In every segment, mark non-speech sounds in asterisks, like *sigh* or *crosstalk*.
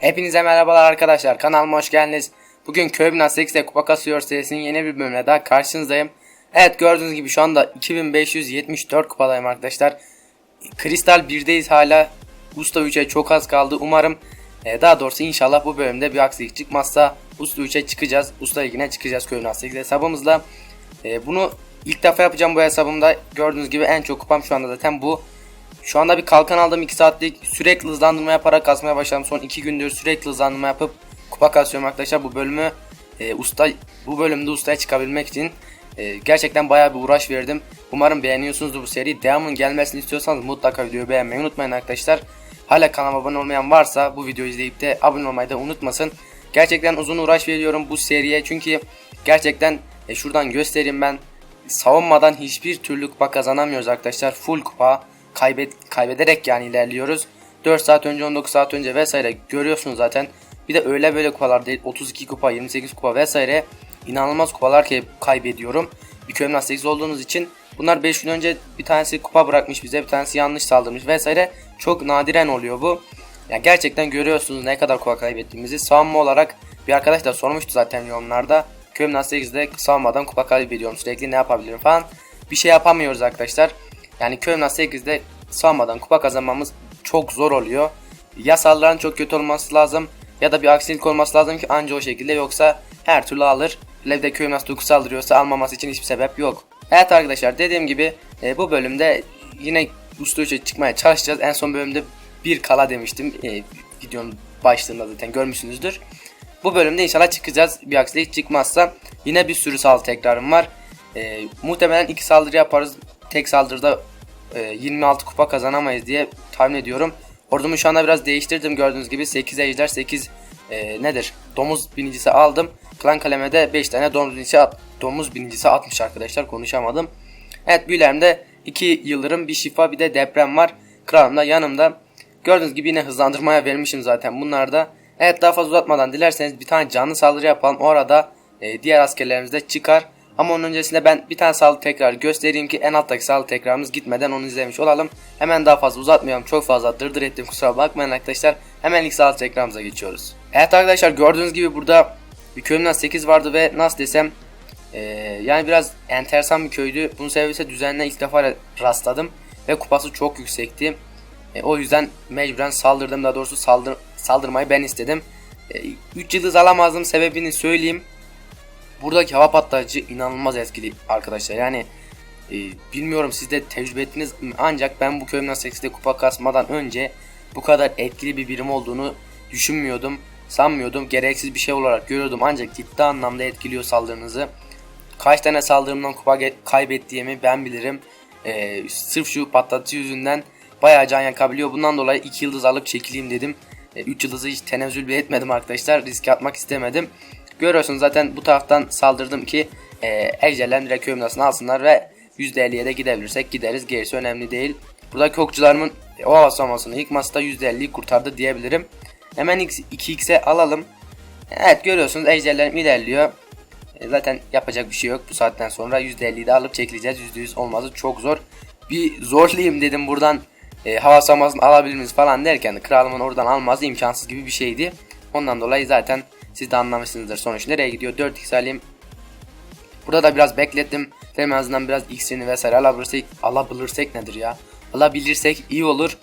Hepinize merhabalar arkadaşlar kanalıma hoş geldiniz. Bugün Köy 8'de Kupa Kasıyor serisinin yeni bir bölümüne daha karşınızdayım. Evet gördüğünüz gibi şu anda 2574 kupadayım arkadaşlar. Kristal 1'deyiz hala. Usta 3'e çok az kaldı. Umarım e, daha doğrusu inşallah bu bölümde bir aksilik çıkmazsa Usta 3'e çıkacağız. Usta ligine çıkacağız Köy 8 hesabımızla. E, bunu ilk defa yapacağım bu hesabımda. Gördüğünüz gibi en çok kupam şu anda zaten bu. Şu anda bir kalkan aldım 2 saatlik sürekli hızlandırma yaparak kasmaya başladım. Son 2 gündür sürekli hızlandırma yapıp kupa kasıyorum arkadaşlar. Bu bölümü e, usta bu bölümde ustaya çıkabilmek için e, gerçekten bayağı bir uğraş verdim. Umarım beğeniyorsunuzdur bu seri. Devamın gelmesini istiyorsanız mutlaka videoyu beğenmeyi unutmayın arkadaşlar. Hala kanalıma abone olmayan varsa bu videoyu izleyip de abone olmayı da unutmasın. Gerçekten uzun uğraş veriyorum bu seriye çünkü gerçekten e, şuradan göstereyim ben savunmadan hiçbir türlü kupa kazanamıyoruz arkadaşlar. Full kupa kaybet kaybederek yani ilerliyoruz. 4 saat önce 19 saat önce vesaire görüyorsunuz zaten. Bir de öyle böyle kupalar değil 32 kupa 28 kupa vesaire inanılmaz kupalar kaybediyorum. Bir köyümden 8 olduğunuz için bunlar 5 gün önce bir tanesi kupa bırakmış bize bir tanesi yanlış saldırmış vesaire çok nadiren oluyor bu. Yani gerçekten görüyorsunuz ne kadar kupa kaybettiğimizi. Savunma olarak bir arkadaş da sormuştu zaten yorumlarda. Köyümden 8'de savunmadan kupa kaybediyorum sürekli ne yapabilirim falan. Bir şey yapamıyoruz arkadaşlar. Yani Köln 8'de savunmadan kupa kazanmamız çok zor oluyor. Ya saldırıların çok kötü olması lazım ya da bir aksilik olması lazım ki anca o şekilde yoksa her türlü alır. Levde Köln 9 saldırıyorsa almaması için hiçbir sebep yok. Evet arkadaşlar dediğim gibi e, bu bölümde yine usta üçe çıkmaya çalışacağız. En son bölümde bir kala demiştim. E, videonun başlığında zaten görmüşsünüzdür. Bu bölümde inşallah çıkacağız. Bir aksilik çıkmazsa yine bir sürü saldırı tekrarım var. E, muhtemelen iki saldırı yaparız. Tek saldırıda e, 26 kupa kazanamayız diye tahmin ediyorum. Ordumu şu anda biraz değiştirdim gördüğünüz gibi 8 ejder 8 e, nedir? Domuz binicisi aldım. Klan kalemede 5 tane domuz binicisi, domuz binicisi atmış arkadaşlar konuşamadım. Evet büyülerimde 2 yıldırım bir şifa bir de deprem var. Kralım da yanımda. Gördüğünüz gibi yine hızlandırmaya vermişim zaten bunlarda. Evet daha fazla uzatmadan dilerseniz bir tane canlı saldırı yapalım. Orada e, diğer askerlerimiz de çıkar. Ama onun öncesinde ben bir tane sağlık tekrar göstereyim ki en alttaki sağlık tekrarımız gitmeden onu izlemiş olalım. Hemen daha fazla uzatmayalım. Çok fazla dırdır ettim kusura bakmayın arkadaşlar. Hemen ilk sağlık tekrarımıza geçiyoruz. Evet arkadaşlar gördüğünüz gibi burada bir köyümden 8 vardı ve nasıl desem ee, yani biraz enteresan bir köydü. Bunun sebebi ise düzenine ilk defa rastladım ve kupası çok yüksekti. E, o yüzden mecburen saldırdım daha doğrusu saldır, saldırmayı ben istedim. 3 e, yıldız alamazdım sebebini söyleyeyim. Buradaki hava patlayıcı inanılmaz etkili arkadaşlar. Yani e, bilmiyorum siz de tecrübe ettiniz ancak ben bu köyümden 8'de kupa kasmadan önce bu kadar etkili bir birim olduğunu düşünmüyordum. Sanmıyordum. Gereksiz bir şey olarak görüyordum ancak ciddi anlamda etkiliyor saldırınızı. Kaç tane saldırımdan kupa kaybettiğimi ben bilirim. E, sırf şu patlatıcı yüzünden bayağı can yakabiliyor. Bundan dolayı 2 yıldız alıp çekileyim dedim. 3 e, yıldızı hiç tenezzül bile etmedim arkadaşlar. Riske atmak istemedim. Görüyorsunuz zaten bu taraftan saldırdım ki e, ejderlerin direkt köyümdasını alsınlar ve %50'ye de gidebilirsek gideriz. Gerisi önemli değil. Buradaki okçularımın e, o havasamasını yıkması da %50'yi kurtardı diyebilirim. Hemen 2x'e alalım. Evet görüyorsunuz ejderlerim ilerliyor. E, zaten yapacak bir şey yok. Bu saatten sonra %50'yi de alıp çekileceğiz. %100 olmazı çok zor. Bir zorlayayım dedim buradan e, hava savunmasını alabilir miyiz falan derken kralımın oradan alması imkansız gibi bir şeydi. Ondan dolayı zaten siz de anlamışsınızdır sonuç nereye gidiyor. 4x alayım. Burada da biraz beklettim. En azından biraz x'ini vesaire alabilirsek, alabilirsek nedir ya? Alabilirsek iyi olur.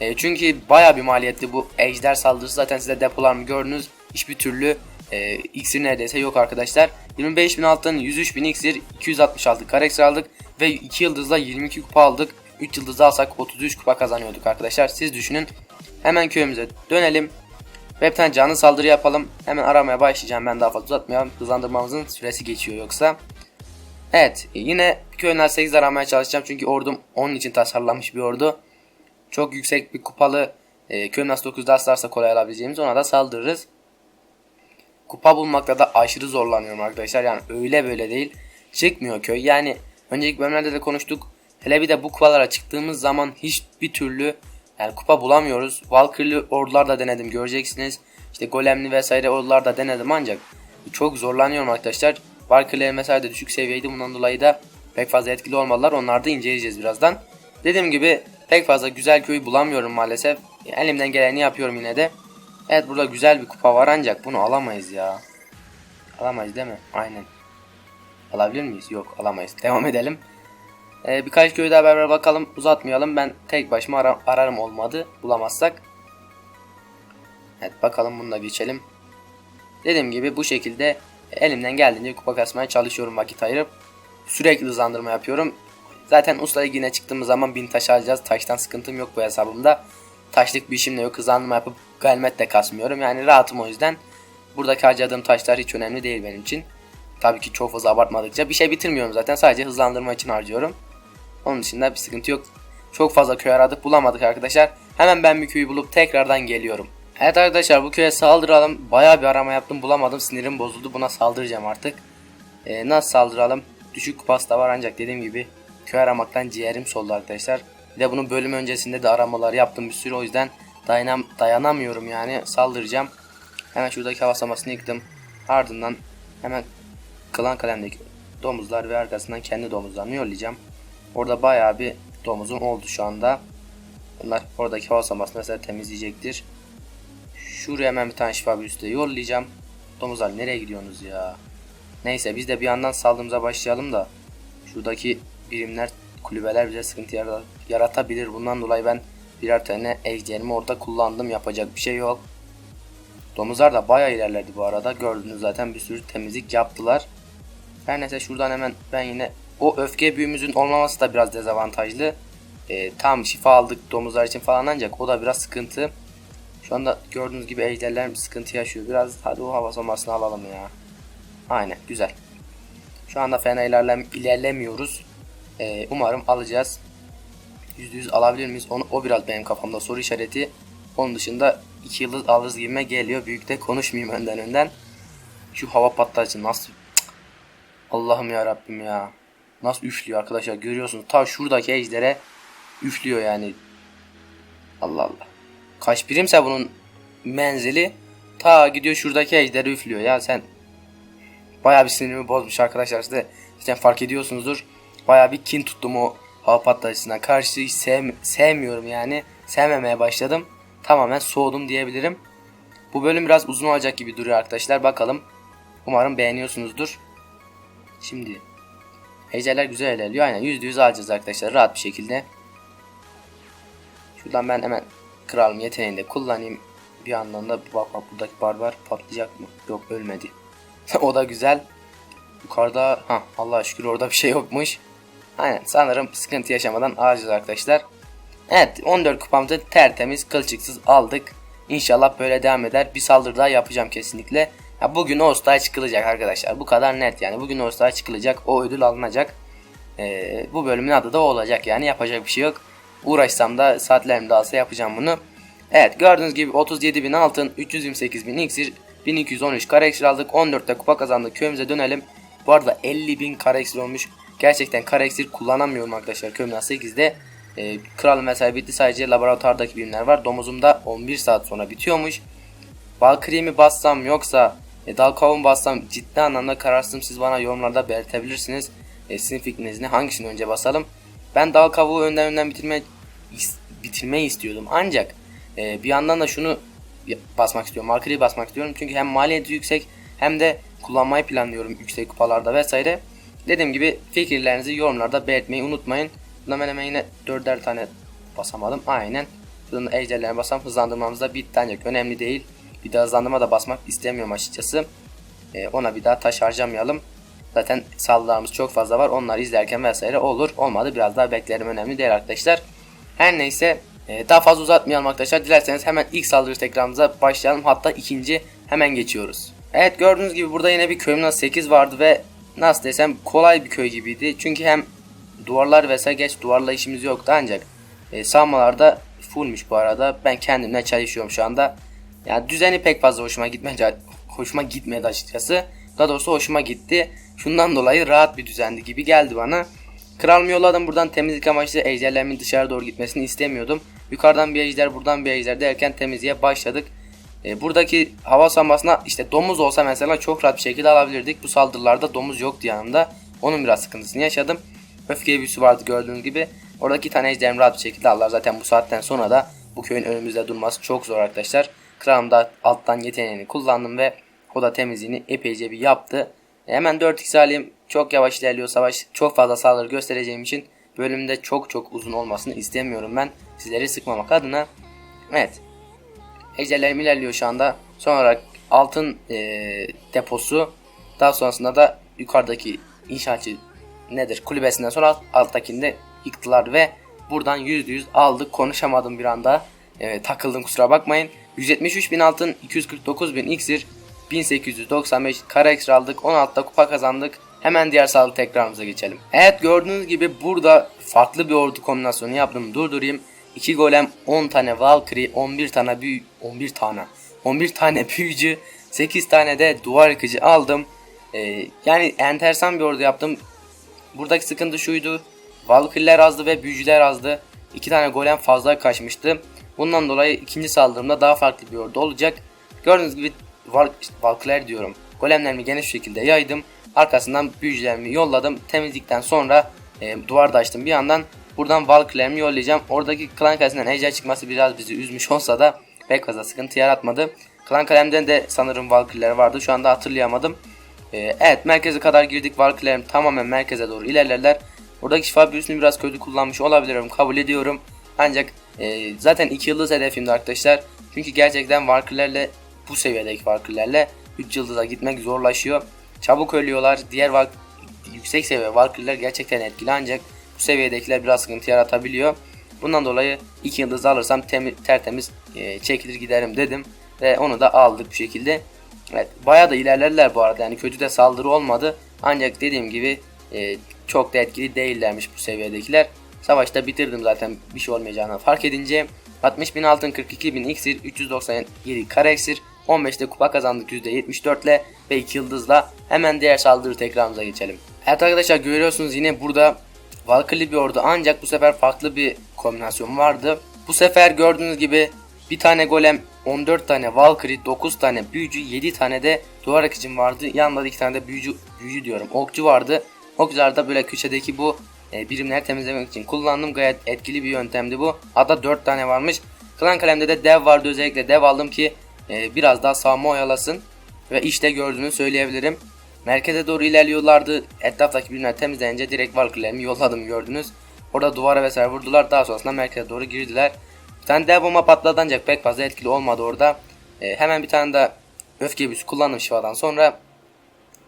E, çünkü baya bir maliyetli bu ejder saldırısı zaten size depolarımı gördünüz. Hiçbir türlü e, iksir neredeyse yok arkadaşlar. 25.000 altın, 103.000 iksir, 266 kareksir aldık ve 2 yıldızla 22 kupa aldık. 3 yıldızı alsak 33 kupa kazanıyorduk arkadaşlar. Siz düşünün. Hemen köyümüze dönelim. Ve bir tane canlı saldırı yapalım. Hemen aramaya başlayacağım. Ben daha fazla uzatmayalım. Hızlandırmamızın süresi geçiyor yoksa. Evet. Yine köyler 8 aramaya çalışacağım. Çünkü ordum onun için tasarlanmış bir ordu. Çok yüksek bir kupalı e, köy nasıl 9'da aslarsa kolay alabileceğimiz ona da saldırırız. Kupa bulmakta da aşırı zorlanıyorum arkadaşlar. Yani öyle böyle değil. Çıkmıyor köy. Yani önceki bölümlerde de konuştuk. Hele bir de bu kupalara çıktığımız zaman hiçbir türlü yani kupa bulamıyoruz. Valkyrie'li ordular da denedim göreceksiniz. İşte golemli vesaire ordular da denedim ancak çok zorlanıyorum arkadaşlar. Valkyrie'ler mesela de düşük seviyeydi bundan dolayı da pek fazla etkili olmadılar. Onları da inceleyeceğiz birazdan. Dediğim gibi pek fazla güzel köy bulamıyorum maalesef. Elimden geleni yapıyorum yine de. Evet burada güzel bir kupa var ancak bunu alamayız ya. Alamayız değil mi? Aynen. Alabilir miyiz? Yok alamayız. Devam edelim. Ee, birkaç köyü daha beraber bakalım. Uzatmayalım. Ben tek başıma ara- ararım olmadı. Bulamazsak. Evet bakalım bunu geçelim. Dediğim gibi bu şekilde elimden geldiğince kupa kasmaya çalışıyorum vakit ayırıp. Sürekli hızlandırma yapıyorum. Zaten usta ligine çıktığımız zaman bin taş alacağız. Taştan sıkıntım yok bu hesabımda. Taşlık bir işim de yok. Hızlandırma yapıp galmet de kasmıyorum. Yani rahatım o yüzden. Buradaki harcadığım taşlar hiç önemli değil benim için. Tabii ki çok fazla abartmadıkça. Bir şey bitirmiyorum zaten. Sadece hızlandırma için harcıyorum. Onun dışında bir sıkıntı yok. Çok fazla köy aradık bulamadık arkadaşlar. Hemen ben bir köyü bulup tekrardan geliyorum. Evet arkadaşlar bu köye saldıralım. Bayağı bir arama yaptım bulamadım. Sinirim bozuldu. Buna saldıracağım artık. Ee, nasıl saldıralım? Düşük kupası da var ancak dediğim gibi köy aramaktan ciğerim soldu arkadaşlar. Bir de bunun bölüm öncesinde de aramalar yaptım bir sürü o yüzden dayanam dayanamıyorum yani saldıracağım. Hemen şuradaki hava samasını yıktım. Ardından hemen klan kalemdeki domuzlar ve arkasından kendi domuzlarımı yollayacağım. Orada bayağı bir domuzum oldu şu anda. Bunlar oradaki hava samasını mesela temizleyecektir. Şuraya hemen bir tane şifa büyüsü de yollayacağım. Domuzlar nereye gidiyorsunuz ya? Neyse biz de bir yandan saldırımıza başlayalım da şuradaki birimler kulübeler bize sıkıntı yara- yaratabilir. Bundan dolayı ben birer tane ejderimi orada kullandım. Yapacak bir şey yok. Domuzlar da bayağı ilerledi bu arada. Gördünüz zaten bir sürü temizlik yaptılar. Her neyse şuradan hemen ben yine o öfke büyümüzün olmaması da biraz dezavantajlı. Ee, tam şifa aldık domuzlar için falan ancak o da biraz sıkıntı. Şu anda gördüğünüz gibi ejderler sıkıntı yaşıyor. Biraz hadi o hava somasını alalım ya. Aynen güzel. Şu anda fena ilerlem ilerlemiyoruz. Ee, umarım alacağız. %100 alabilir miyiz? Onu, o biraz benim kafamda soru işareti. Onun dışında 2 yıldız alırız gibime geliyor. Büyük de konuşmayayım önden önden. Şu hava patlayıcı nasıl... Allah'ım ya Rabbim ya. Nasıl üflüyor arkadaşlar görüyorsunuz. Ta şuradaki ejdere üflüyor yani. Allah Allah. Kaç birimse bunun menzili ta gidiyor şuradaki ejderi üflüyor ya sen. Bayağı bir sinirimi bozmuş arkadaşlar size. Zaten fark ediyorsunuzdur. Bayağı bir kin tuttum o hava patlayıcısına karşı hiç sevm- sevmiyorum yani. Sevmemeye başladım. Tamamen soğudum diyebilirim. Bu bölüm biraz uzun olacak gibi duruyor arkadaşlar. Bakalım. Umarım beğeniyorsunuzdur. Şimdi Ejderler güzel ilerliyor. Aynen %100 alacağız arkadaşlar rahat bir şekilde. Şuradan ben hemen kralım yeteneğini de kullanayım. Bir yandan da bak bak buradaki barbar patlayacak mı? Yok ölmedi. *laughs* o da güzel. Yukarıda ha Allah'a şükür orada bir şey yokmuş. Aynen sanırım sıkıntı yaşamadan alacağız arkadaşlar. Evet 14 kupamızı tertemiz kılçıksız aldık. İnşallah böyle devam eder. Bir saldırı daha yapacağım kesinlikle. Ya bugün Oğuz'da çıkılacak arkadaşlar. Bu kadar net yani. Bugün Oğuz'da çıkılacak. O ödül alınacak. Ee, bu bölümün adı da o olacak yani. Yapacak bir şey yok. Uğraşsam da saatlerim dağılsa yapacağım bunu. Evet gördüğünüz gibi 37.000 altın, 328.000 iksir, 1213 kare iksir aldık. 14'te kupa kazandık. Köyümüze dönelim. Bu arada 50.000 kare iksir olmuş. Gerçekten kare iksir kullanamıyorum arkadaşlar. Köyümden 8'de. Ee, kral mesela bitti. Sadece laboratuvardaki birimler var. Domuzumda 11 saat sonra bitiyormuş. Bal kremi bassam yoksa e, dal kavuğu bassam ciddi anlamda kararsızım. Siz bana yorumlarda belirtebilirsiniz. E, sizin fikriniz ne? Hangisini önce basalım? Ben dal kavuğu önden önden bitirme, bitirmeyi istiyordum. Ancak e, bir yandan da şunu basmak istiyorum. Markeri basmak istiyorum. Çünkü hem maliyeti yüksek hem de kullanmayı planlıyorum yüksek kupalarda vesaire. Dediğim gibi fikirlerinizi yorumlarda belirtmeyi unutmayın. Buna ben hemen yine dörder tane basamadım. Aynen. Da ejderlerine basam hızlandırmamız da bitti ancak önemli değil. Bir daha hızlandırma da basmak istemiyorum açıkçası. Ee, ona bir daha taş harcamayalım. Zaten saldırılarımız çok fazla var. Onlar izlerken vesaire olur. Olmadı biraz daha beklerim önemli değil arkadaşlar. Her neyse e, daha fazla uzatmayalım arkadaşlar. Dilerseniz hemen ilk saldırı tekrarımıza başlayalım. Hatta ikinci hemen geçiyoruz. Evet gördüğünüz gibi burada yine bir köyümden 8 vardı ve nasıl desem kolay bir köy gibiydi. Çünkü hem duvarlar vesaire geç duvarla işimiz yoktu ancak e, sağmalarda fullmüş bu arada. Ben kendimle çalışıyorum şu anda. Yani düzeni pek fazla hoşuma gitmedi, hoşuma gitmedi açıkçası. Daha doğrusu hoşuma gitti. Şundan dolayı rahat bir düzendi gibi geldi bana. Kralımı yolladım buradan temizlik amaçlı ejderlerimin dışarı doğru gitmesini istemiyordum. Yukarıdan bir ejder buradan bir ejder derken temizliğe başladık. E, buradaki hava samasına işte domuz olsa mesela çok rahat bir şekilde alabilirdik. Bu saldırılarda domuz yoktu yanımda. Onun biraz sıkıntısını yaşadım. Öfke büyüsü vardı gördüğünüz gibi. Oradaki tane ejderim rahat bir şekilde aldılar. Zaten bu saatten sonra da bu köyün önümüzde durması çok zor arkadaşlar. Kralım da alttan yeteneğini kullandım ve o da temizliğini epeyce bir yaptı. E, hemen 4x alayım. Çok yavaş ilerliyor savaş. Çok fazla saldırı göstereceğim için bölümde çok çok uzun olmasını istemiyorum ben. Sizleri sıkmamak adına. Evet. Ejderlerim ilerliyor şu anda. Son olarak altın e, deposu. Daha sonrasında da yukarıdaki inşaatçı nedir kulübesinden sonra alt, alttakini de yıktılar ve buradan %100 aldık. Konuşamadım bir anda. E, takıldım kusura bakmayın. 173 bin altın, 249 bin iksir, 1895 kara ekstra aldık. 16'da kupa kazandık. Hemen diğer sağlık tekrarımıza geçelim. Evet gördüğünüz gibi burada farklı bir ordu kombinasyonu yaptım. Durdurayım. 2 golem, 10 tane Valkyrie, 11 tane büyü 11 tane. 11 tane büyücü, 8 tane de duvar yıkıcı aldım. Ee, yani enteresan bir ordu yaptım. Buradaki sıkıntı şuydu. Valkyrie'ler azdı ve büyücüler azdı. 2 tane golem fazla kaçmıştı. Bundan dolayı ikinci saldırımda daha farklı bir ordu olacak. Gördüğünüz gibi Val Valkyrie'ler diyorum. Golemlerimi geniş şekilde yaydım. Arkasından büyücülerimi yolladım. Temizlikten sonra e, duvar da açtım bir yandan. Buradan Valkyrie'lerimi yollayacağım. Oradaki klan kalesinden ejder çıkması biraz bizi üzmüş olsa da pek fazla sıkıntı yaratmadı. Klan kalemden de sanırım Valkyrie'ler vardı. Şu anda hatırlayamadım. E, evet merkeze kadar girdik. Valkyrie'lerim tamamen merkeze doğru ilerlerler. Oradaki şifa büyüsünü biraz kötü kullanmış olabilirim. Kabul ediyorum. Ancak e, zaten 2 yıldız hedefimdi arkadaşlar. Çünkü gerçekten Valkyrie'lerle bu seviyedeki Valkyrie'lerle 3 yıldıza gitmek zorlaşıyor. Çabuk ölüyorlar. Diğer Valk yüksek seviye Valkyrie'ler gerçekten etkili ancak bu seviyedekiler biraz sıkıntı yaratabiliyor. Bundan dolayı 2 yıldız alırsam temiz, tertemiz e, çekilir giderim dedim. Ve onu da aldık bu şekilde. Evet bayağı da ilerlerler bu arada yani kötü de saldırı olmadı. Ancak dediğim gibi e, çok da etkili değillermiş bu seviyedekiler. Savaşta bitirdim zaten bir şey olmayacağını fark edince. 60 bin altın 42 bin iksir 397 kare iksir 15'te kupa kazandık %74 ile ve 2 yıldızla hemen diğer saldırı tekrarımıza geçelim. Evet arkadaşlar görüyorsunuz yine burada Valkyrie bir ordu ancak bu sefer farklı bir kombinasyon vardı. Bu sefer gördüğünüz gibi bir tane golem 14 tane Valkyrie 9 tane büyücü 7 tane de duvar akıcım vardı. Yanında da 2 tane de büyücü, büyücü diyorum okçu vardı. Okçularda böyle köşedeki bu e, birimleri temizlemek için kullandım. Gayet etkili bir yöntemdi bu. Hatta 4 tane varmış. Klan kalemde de dev vardı özellikle dev aldım ki e, biraz daha savunma oyalasın. Ve işte gördüğünü söyleyebilirim. Merkeze doğru ilerliyorlardı. Etraftaki birimler temizlenince direkt Valkyrie'lerimi yolladım gördünüz. Orada duvara vesaire vurdular. Daha sonrasında merkeze doğru girdiler. Bir tane dev bomba patladı ancak pek fazla etkili olmadı orada. E, hemen bir tane de öfke büyüsü kullandım şifadan sonra.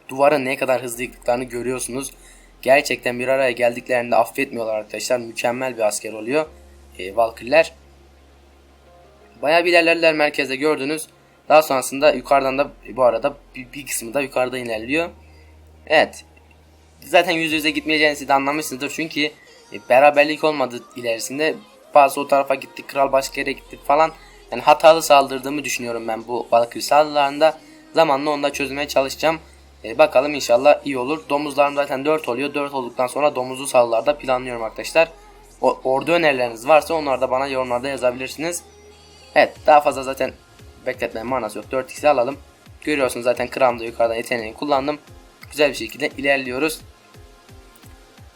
Duvarı ne kadar hızlı yıktıklarını görüyorsunuz. Gerçekten bir araya geldiklerinde affetmiyorlar arkadaşlar. Mükemmel bir asker oluyor. E, Valkyrie'ler. Bayağı bir ilerlerler merkezde gördünüz. Daha sonrasında yukarıdan da bu arada bir, bir kısmı da yukarıda ilerliyor. Evet. Zaten yüz yüze gitmeyeceğini siz de anlamışsınızdır. Çünkü e, beraberlik olmadı ilerisinde. Bazı o tarafa gittik, kral başka yere gitti falan. Yani hatalı saldırdığımı düşünüyorum ben bu Valkyrie saldırılarında. Zamanla onu da çözmeye çalışacağım. E, bakalım inşallah iyi olur. Domuzlarım zaten 4 oluyor. 4 olduktan sonra domuzlu saldırılarda planlıyorum arkadaşlar. O, ordu önerileriniz varsa onları da bana yorumlarda yazabilirsiniz. Evet daha fazla zaten bekletmenin manası yok. 4x'i alalım. Görüyorsunuz zaten kramda yukarıdan yeteneğini kullandım. Güzel bir şekilde ilerliyoruz.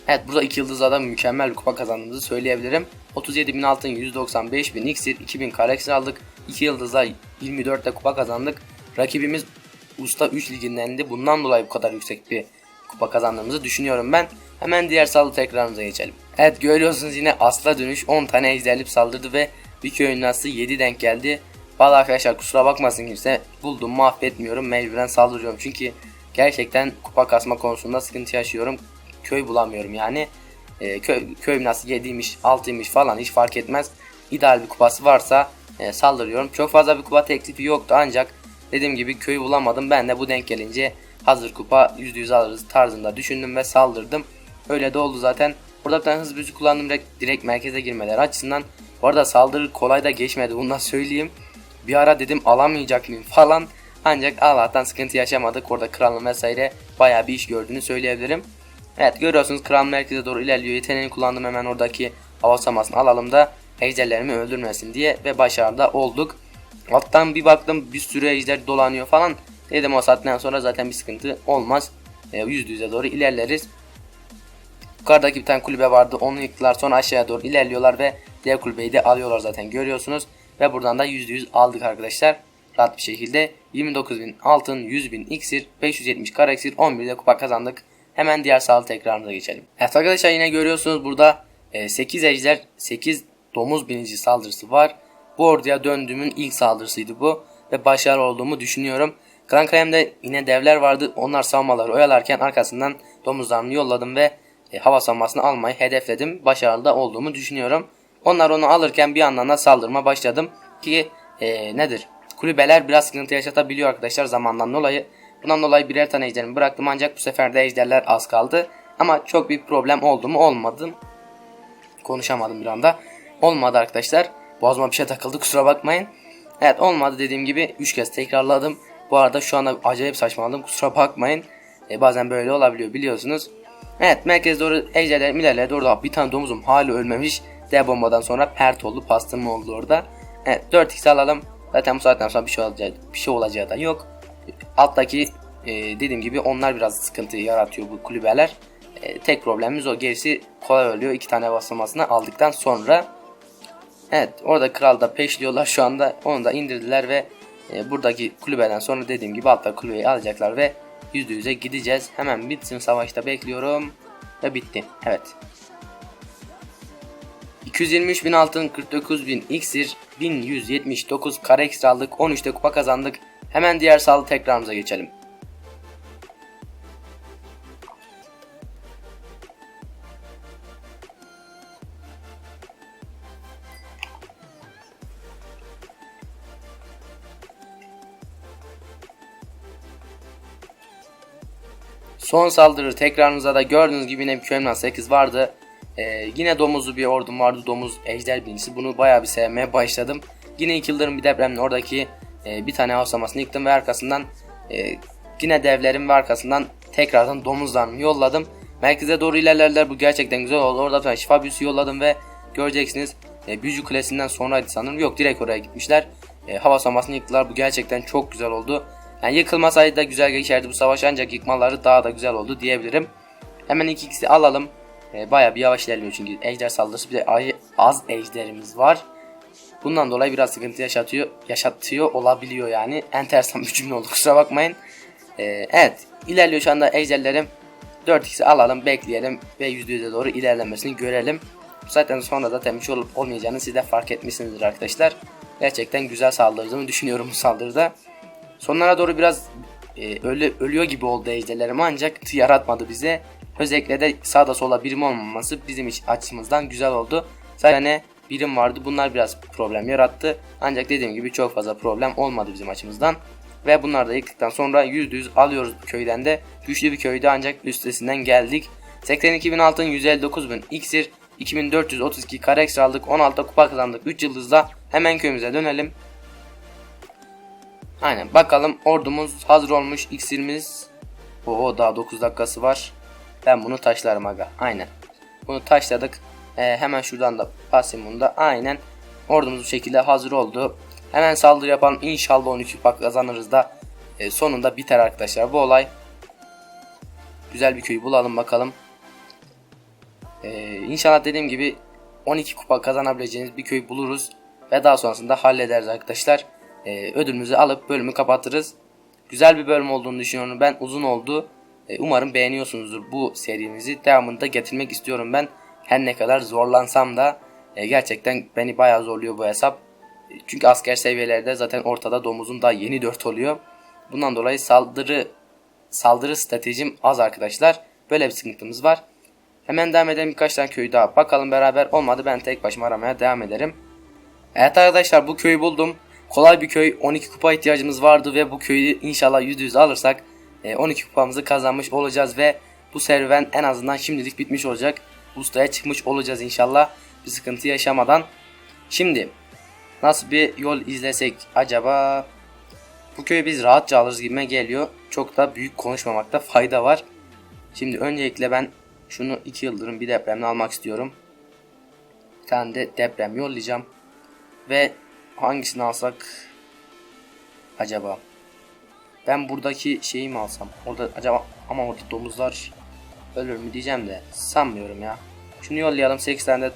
Evet burada 2 yıldızla da mükemmel bir kupa kazandığımızı söyleyebilirim. 37.000 altın, 195.000 iksir, 2000 kareksir aldık. 2 yıldızla 24'te kupa kazandık. Rakibimiz Usta 3 ligindendi. Bundan dolayı bu kadar yüksek bir kupa kazandığımızı düşünüyorum ben. Hemen diğer saldırı tekrarımıza geçelim. Evet görüyorsunuz yine asla dönüş 10 tane ejderlip saldırdı ve bir köyün nasıl 7 denk geldi. Valla arkadaşlar kusura bakmasın kimse buldum mahvetmiyorum mecburen saldırıyorum çünkü gerçekten kupa kasma konusunda sıkıntı yaşıyorum. Köy bulamıyorum yani. E, köy, köy nasıl 7'ymiş 6'ymış falan hiç fark etmez. İdeal bir kupası varsa e, saldırıyorum. Çok fazla bir kupa teklifi yoktu ancak dediğim gibi köyü bulamadım. Ben de bu denk gelince hazır kupa %100 alırız tarzında düşündüm ve saldırdım. Öyle de oldu zaten. Burada bir tane hız büyüsü kullandım direkt, direkt merkeze girmeler açısından. Bu arada saldırı kolay da geçmedi bunu da söyleyeyim. Bir ara dedim alamayacak mıyım falan. Ancak Allah'tan sıkıntı yaşamadık. Orada kralın vesaire baya bir iş gördüğünü söyleyebilirim. Evet görüyorsunuz kral merkeze doğru ilerliyor. Yeteneğini kullandım hemen oradaki hava samasını alalım da ejderlerimi öldürmesin diye ve başarıda olduk. Alttan bir baktım bir sürü ejder dolanıyor falan. Dedim o saatten sonra zaten bir sıkıntı olmaz. E, yüzde yüze doğru ilerleriz. Yukarıdaki bir tane kulübe vardı onu yıktılar sonra aşağıya doğru ilerliyorlar ve diğer kulübeyi de alıyorlar zaten görüyorsunuz. Ve buradan da %100 aldık arkadaşlar. Rahat bir şekilde 29.000 altın, 100.000 iksir, 570 kara iksir, 11 de kupa kazandık. Hemen diğer sağlık tekrarımıza geçelim. Evet arkadaşlar yine görüyorsunuz burada 8 ejder, 8 domuz binici saldırısı var. Bu orduya döndüğümün ilk saldırısıydı bu. Ve başarılı olduğumu düşünüyorum. Klan kalemde yine devler vardı. Onlar savunmaları oyalarken arkasından domuzlarını yolladım ve e, hava savunmasını almayı hedefledim. Başarılı da olduğumu düşünüyorum. Onlar onu alırken bir yandan da saldırma başladım. Ki e, nedir? Kulübeler biraz sıkıntı yaşatabiliyor arkadaşlar zamandan dolayı. Bundan dolayı birer tane ejderimi bıraktım ancak bu sefer de ejderler az kaldı. Ama çok büyük problem oldu mu olmadı. Konuşamadım bir anda. Olmadı arkadaşlar. Boğazıma bir şey takıldı kusura bakmayın. Evet olmadı dediğim gibi 3 kez tekrarladım. Bu arada şu anda acayip saçmaladım kusura bakmayın. E, bazen böyle olabiliyor biliyorsunuz. Evet merkez doğru ejderler ilerleye doğru bir tane domuzum hali ölmemiş. D bombadan sonra pert oldu pastırma oldu orada. Evet 4x alalım. Zaten bu saatten sonra bir şey olacağı, bir şey olacağı da yok. Alttaki e, dediğim gibi onlar biraz sıkıntı yaratıyor bu kulübeler. E, tek problemimiz o. Gerisi kolay oluyor. iki tane basamasını aldıktan sonra. Evet orada kral da peşliyorlar şu anda. Onu da indirdiler ve e, buradaki kulübeden sonra dediğim gibi altta kulübeyi alacaklar ve %100'e gideceğiz. Hemen bitsin savaşta bekliyorum. Ve bitti. Evet. 223 bin altın, 49 bin iksir, 1179 kara ekstra aldık, 13'te kupa kazandık. Hemen diğer sağlık tekrarımıza geçelim. Son saldırı tekrarınıza da gördüğünüz gibi yine Kömran 8 vardı. Ee, yine domuzlu bir ordum vardı. Domuz ejder birincisi. Bunu bayağı bir sevmeye başladım. Yine 2 yıldırım bir depremle oradaki e, bir tane havsamasını yıktım ve arkasından e, yine devlerim ve arkasından tekrardan domuzlarımı yolladım. Merkeze doğru ilerlerler. Bu gerçekten güzel oldu. Orada bir şifa büyüsü yolladım ve göreceksiniz e, büyücü kulesinden sonraydı sanırım. Yok direkt oraya gitmişler. E, hava savunmasını yıktılar. Bu gerçekten çok güzel oldu. Yani yıkılmasaydı da güzel geçerdi bu savaş ancak yıkmaları daha da güzel oldu diyebilirim. Hemen iki ikisi alalım. E, Baya bir yavaş ilerliyor çünkü ejder saldırısı bir de az ejderimiz var. Bundan dolayı biraz sıkıntı yaşatıyor, yaşatıyor olabiliyor yani. Enteresan bir cümle oldu kusura bakmayın. E, evet ilerliyor şu anda ejderlerim. 4x'i alalım bekleyelim ve %100'e doğru ilerlemesini görelim. Zaten sonra da temiş olup olmayacağını siz de fark etmişsinizdir arkadaşlar. Gerçekten güzel saldırdığımı düşünüyorum bu saldırıda. Sonlara doğru biraz e, ölü, ölüyor gibi oldu ejderlerim ancak yaratmadı bize. Özellikle de sağda sola birim olmaması bizim açımızdan güzel oldu. Zaten birim vardı bunlar biraz problem yarattı. Ancak dediğim gibi çok fazla problem olmadı bizim açımızdan. Ve bunları da yıktıktan sonra %100 alıyoruz bu köyden de. Güçlü bir köyde ancak üstesinden geldik. 82.000 altın 159.000 iksir 2432 kare ekstra aldık 16 kupa kazandık 3 yıldızla hemen köyümüze dönelim. Aynen bakalım ordumuz hazır olmuş iksirimiz. Oo daha 9 dakikası var. Ben bunu taşlarım aga. Aynen. Bunu taşladık. Ee, hemen şuradan da basayım da. Aynen. Ordumuz bu şekilde hazır oldu. Hemen saldırı yapalım. İnşallah 12 pak kazanırız da e, sonunda biter arkadaşlar bu olay. Güzel bir köy bulalım bakalım. Ee, inşallah dediğim gibi 12 kupa kazanabileceğiniz bir köy buluruz. Ve daha sonrasında hallederiz arkadaşlar e, ödülümüzü alıp bölümü kapatırız. Güzel bir bölüm olduğunu düşünüyorum ben. Uzun oldu. E, umarım beğeniyorsunuzdur bu serimizi. Devamını da getirmek istiyorum ben. Her ne kadar zorlansam da e, gerçekten beni bayağı zorluyor bu hesap. Çünkü asker seviyelerde zaten ortada domuzun daha yeni 4 oluyor. Bundan dolayı saldırı saldırı stratejim az arkadaşlar. Böyle bir sıkıntımız var. Hemen devam edelim birkaç tane köy daha. Bakalım beraber olmadı ben tek başıma aramaya devam ederim. Evet arkadaşlar bu köyü buldum. Kolay bir köy 12 kupa ihtiyacımız vardı ve bu köyü inşallah %100 alırsak 12 e, kupamızı kazanmış olacağız ve bu serüven en azından şimdilik bitmiş olacak. Ustaya çıkmış olacağız inşallah bir sıkıntı yaşamadan. Şimdi nasıl bir yol izlesek acaba? Bu köyü biz rahatça alırız gibime geliyor. Çok da büyük konuşmamakta fayda var. Şimdi öncelikle ben şunu 2 yıldırım bir depremle almak istiyorum. Bir tane de deprem yollayacağım. Ve hangisini alsak acaba? Ben buradaki şeyi mi alsam? Orada acaba ama orada domuzlar ölür mü diyeceğim de sanmıyorum ya. Şunu yollayalım 8 tane de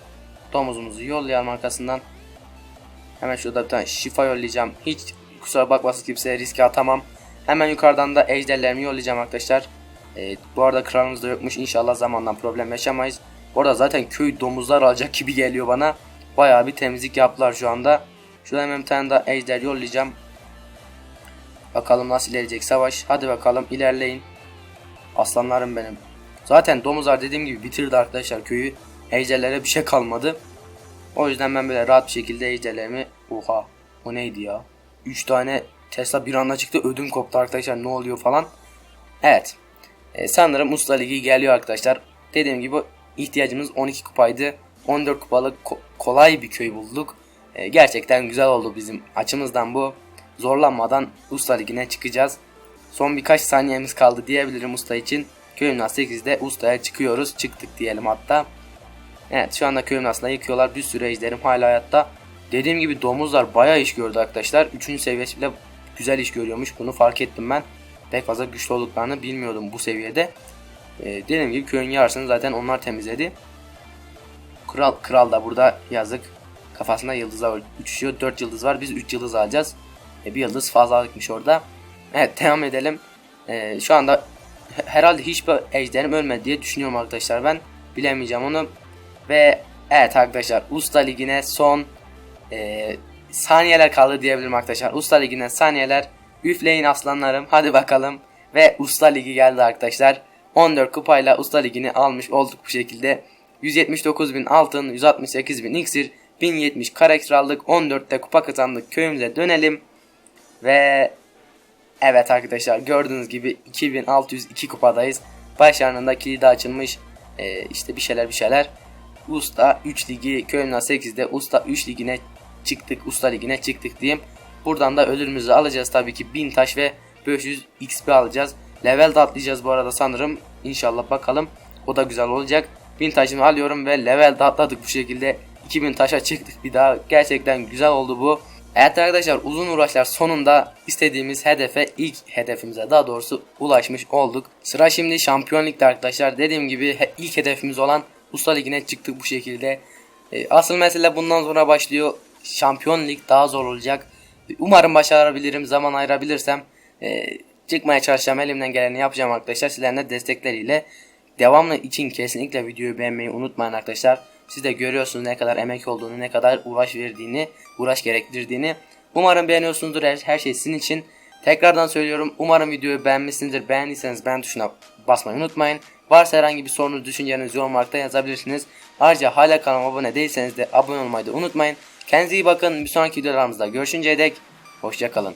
domuzumuzu yollayalım arkasından. Hemen şurada bir tane şifa yollayacağım. Hiç kusura bakmasın kimseye riske atamam. Hemen yukarıdan da ejderlerimi yollayacağım arkadaşlar. Ee, bu arada kralımız da yokmuş. İnşallah zamandan problem yaşamayız. Orada zaten köy domuzlar alacak gibi geliyor bana. Bayağı bir temizlik yaptılar şu anda. Şurada hemen bir tane daha ejder yollayacağım. Bakalım nasıl ilerleyecek savaş. Hadi bakalım ilerleyin. Aslanlarım benim. Zaten domuzlar dediğim gibi bitirdi arkadaşlar köyü. Ejderlere bir şey kalmadı. O yüzden ben böyle rahat bir şekilde ejderlerimi... Oha o neydi ya? 3 tane Tesla bir anda çıktı ödüm koptu arkadaşlar ne oluyor falan. Evet. Ee, sanırım Usta Ligi geliyor arkadaşlar. Dediğim gibi ihtiyacımız 12 kupaydı. 14 kupalık ko- kolay bir köy bulduk. Ee, gerçekten güzel oldu bizim açımızdan bu. Zorlanmadan Usta Ligi'ne çıkacağız. Son birkaç saniyemiz kaldı diyebilirim usta için. Köyün 8'de ustaya çıkıyoruz. Çıktık diyelim hatta. Evet şu anda köyün aslında yıkıyorlar. Bir sürü ejderim hala hayatta. Dediğim gibi domuzlar bayağı iş gördü arkadaşlar. 3. seviyesi bile güzel iş görüyormuş. Bunu fark ettim ben. Pek fazla güçlü olduklarını bilmiyordum bu seviyede. Ee, dediğim gibi köyün yarısını zaten onlar temizledi. Kral, kral da burada yazık. Kafasında yıldızlar uçuşuyor. 4 yıldız var. Biz 3 yıldız alacağız. E, bir yıldız fazlalıkmış orada. Evet devam edelim. Ee, şu anda herhalde hiçbir ejderim ölmedi diye düşünüyorum arkadaşlar ben. Bilemeyeceğim onu. Ve evet arkadaşlar Usta Ligi'ne son e, saniyeler kaldı diyebilirim arkadaşlar. Usta Ligi'ne saniyeler. Üfleyin aslanlarım. Hadi bakalım. Ve Usta Ligi geldi arkadaşlar. 14 kupayla Usta Ligi'ni almış olduk bu şekilde. 179 bin altın, 168 bin iksir, 1070 karakter aldık. 14'te kupa kazandık. Köyümüze dönelim. Ve evet arkadaşlar gördüğünüz gibi 2602 kupadayız. Başlarında kilidi açılmış. Ee, işte bir şeyler bir şeyler. Usta 3 ligi Köln 8'de Usta 3 ligine çıktık. Usta ligine çıktık diyeyim. Buradan da ödülümüzü alacağız tabii ki 1000 taş ve 500 XP alacağız. Level de atlayacağız bu arada sanırım. İnşallah bakalım. O da güzel olacak. 1000 taşımı alıyorum ve level de atladık bu şekilde. 2000 taşa çıktık bir daha. Gerçekten güzel oldu bu. Evet arkadaşlar uzun uğraşlar sonunda istediğimiz hedefe ilk hedefimize daha doğrusu ulaşmış olduk. Sıra şimdi Şampiyon Lig'de arkadaşlar. Dediğim gibi ilk hedefimiz olan Usta Ligi'ne çıktık bu şekilde. E, asıl mesele bundan sonra başlıyor. Şampiyon Lig daha zor olacak. Umarım başarabilirim. Zaman ayırabilirsem e, çıkmaya çalışacağım. Elimden geleni yapacağım arkadaşlar. Sizlerin de destekleriyle. Devamlı için kesinlikle videoyu beğenmeyi unutmayın arkadaşlar. Siz de görüyorsunuz ne kadar emek olduğunu, ne kadar uğraş verdiğini, uğraş gerektirdiğini. Umarım beğeniyorsunuzdur her, her şey sizin için. Tekrardan söylüyorum. Umarım videoyu beğenmişsinizdir. Beğendiyseniz beğen tuşuna basmayı unutmayın. Varsa herhangi bir sorunuz, düşünceniz yorumlarda yazabilirsiniz. Ayrıca hala kanalıma abone değilseniz de abone olmayı da unutmayın. Kendinize iyi bakın. Bir sonraki videolarımızda görüşünceye dek hoşçakalın.